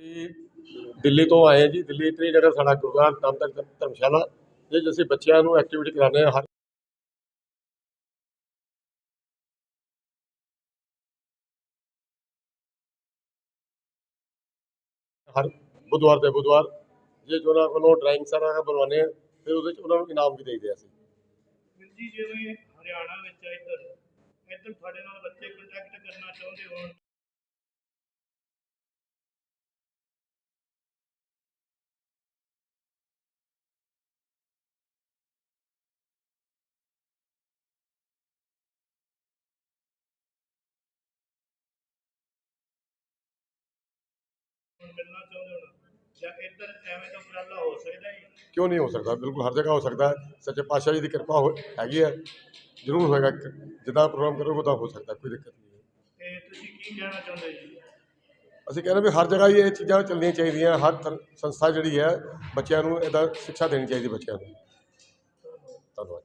ਅਸੀਂ ਦਿੱਲੀ ਤੋਂ ਆਏ ਹਾਂ ਜੀ। ਦਿੱਲੀ ਤੇ ਜਿਹੜਾ ਸਾਡਾ ਗੁਰਗਾਨ ਨਾਮ ਧਰਮਸ਼ਾਲਾ ਇਹ 'ਚ ਬੱਚਿਆਂ ਨੂੰ ਐਕਟੀਵਿਟੀ ਕਰਾਉਂਦੇ ਹਾਂ। ਹਰ ਹਰ ਬੁੱਧਵਾਰ ਦੇ ਬੁੱਧਵਾਰ, ਜੇ ਜੋ ਉਹਨਾਂ ਕੋਲੋਂ ਡਰਾਇੰਗ ਸਾਰਾ ਬਣਵਾਉਂਦੇ ਆ ਫਿਰ ਉਹਦੇ 'ਚ ਉਹਨਾਂ ਨੂੰ ਇਨਾਮ ਵੀ ਦੇਈਦੇ ਅਸੀਂ। ਜੀ ਜਿਵੇਂ ਹਰਿਆਣਾ ਵਿੱਚ ਹੁਣ ਮਿਲਣਾ ਚਾਹੁੰਦੇ ਹੋਣ ਜਾਂ ਇੱਧਰ ਐਵੇਂ ਦਾ ਉਪਰਾਲਾ ਹੋ ਸਕਦਾ ਹੈ ਕਿਉਂ ਨਹੀਂ ਹੋ ਸਕਦਾ? ਬਿਲਕੁਲ ਹਰ ਜਗ੍ਹਾ ਹੋ ਸਕਦਾ ਸੱਚੇ ਪਾਤਸ਼ਾਹ ਜੀ ਦੀ ਕਿਰਪਾ ਹੋ ਹੈਗੀ ਹੈ। ਜ਼ਰੂਰ ਹੋਏਗਾ। ਜਿੱਦਾਂ ਪ੍ਰੋਗਰਾਮ ਕਰੋਗੇ ਤਾਂ ਹੋ ਸਕਦਾ ਕੋਈ ਦਿੱਕਤ ਨਹੀਂ ਹੈ। ਤੇ ਤੁਸੀਂ ਕੀ ਕਹਿਣਾ ਚਾਹੁੰਦੇ ਜੀ? ਅਸੀਂ ਕਹਿੰਦੇ ਵੀ ਹਰ ਜਗ੍ਹਾ ਹੀ ਇਹ ਚੀਜ਼ਾਂ ਚੱਲਣੀਆਂ ਚਾਹੀਦੀਆਂ। ਹਰ ਸੰਸਥਾ ਜਿਹੜੀ ਹੈ ਬੱਚਿਆਂ ਨੂੰ ਇਹਦਾ ਸਿੱਖਿਆ ਦੇਣੀ ਚਾਹੀਦੀ ਬੱਚਿਆਂ ਨੂੰ। ਧੰਨਵਾਦ।